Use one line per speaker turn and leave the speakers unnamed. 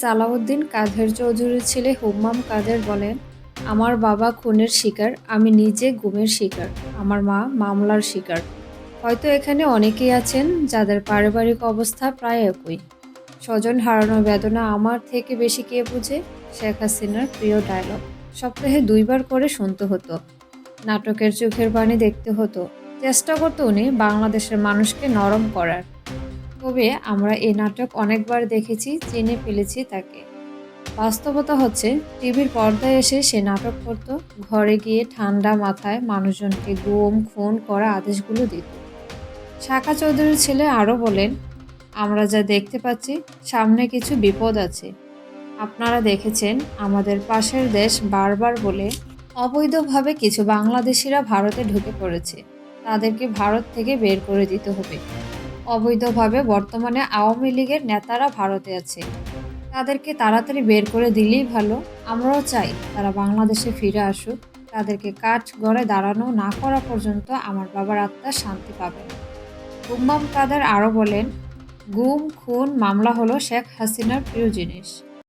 সালাউদ্দিন কাদের চৌধুরীর ছেলে হুম্মাম কাদের বলেন, আমার বাবা খুনের শিকার, আমি নিজে গুমের শিকার, আমার মা মামলার শিকার। হয়তো এখানে অনেকেই আছেন যাদের পারিবারিক অবস্থা প্রায় একই। স্বজন হারানোর বেদনা আমার থেকে বেশি কে বুঝে? শেখ হাসিনার প্রিয় ডায়লগ সপ্তাহে দুইবার করে শুনতে হতো। নাটকের চোখের বাণী দেখতে হতো। চেষ্টা করতো উনি বাংলাদেশের মানুষকে নরম করার। তবে আমরা এই নাটক অনেকবার দেখেছি চিনে ফেলেছি তাকে। বাস্তবতা হচ্ছে, টিভির পর্দায় এসে সে নাটক করত, ঘরে গিয়ে ঠান্ডা মাথায় মানুষজনকে গুম, খুন করা আদেশগুলো দিত। শাখা চৌধুরীর ছেলে আরও বলেন, আমরা যা দেখতে পাচ্ছি, সামনে কিছু বিপদ আছে। আপনারা দেখেছেন, আমাদের পাশের দেশ বারবার বলে, অবৈধভাবে কিছু বাংলাদেশিরা ভারতে ঢুকে পড়েছে। তাদেরকে ভারত থেকে বের করে দিতে হবে। অবৈধভাবে বর্তমানে আওয়ামী লীগের নেতারা ভারতে আছে। তাদেরকে তাড়াতাড়ি বের করে দিলেই ভালো। আমরাও চাই তারা বাংলাদেশে ফিরে আসুক। তাদেরকে কাঠ গড়ে দাঁড়ানো না করা পর্যন্ত আমার বাবার আত্মা শান্তি পাবে গুম্বাম কাদের আরও বলেন, গুম, খুন, মামলা হলো শেখ হাসিনার প্রিয় জিনিস।